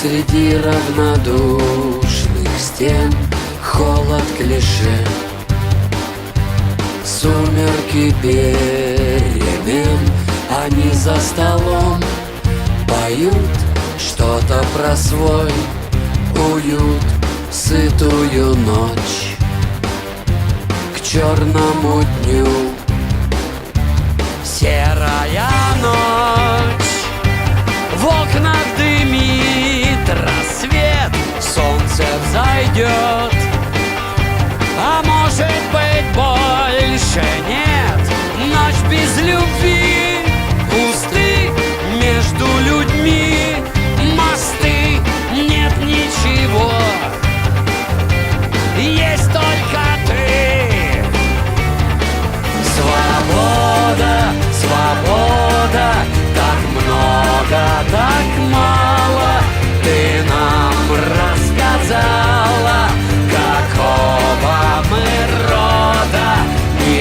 Среди равнодушных стен Холод клише Сумерки перемен Они за столом Поют что-то про свой уют Сытую ночь. К черному дню взойдет А может быть больше нет? Ночь без любви Пусты между людьми. Мосты Нет ничего. Есть только ты. Свобода, свобода, так много, так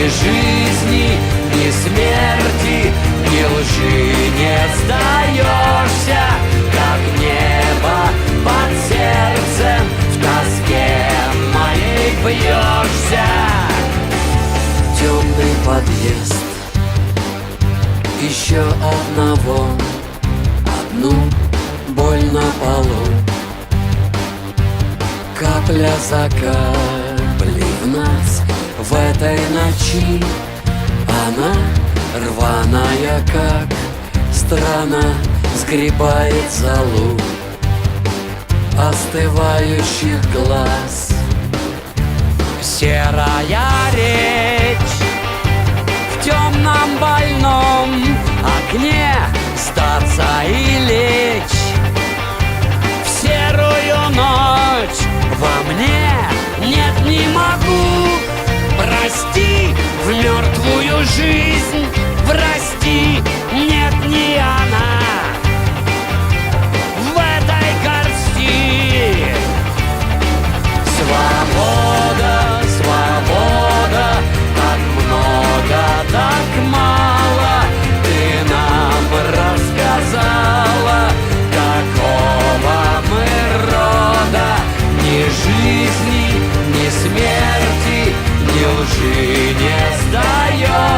жизни, ни смерти, ни лжи не сдаешься. Как небо под сердцем в тоске моей бьешься. Темный подъезд Еще одного Одну боль на полу. Капля за каплей в нас В этой ночи. Она рваная, как страна Сгребает залу Остывающих глаз. Серая речь В темном больном окне Статься и лечь. В серую ночь во мне Нет, не могу Прости в мертвую жизнь. Прости, нет, не она. В этой горсти. Свобода, свобода, так много, так мало. Ты нам рассказала, какого мы рода. Ни жизни, ни ни лжи не сдаешься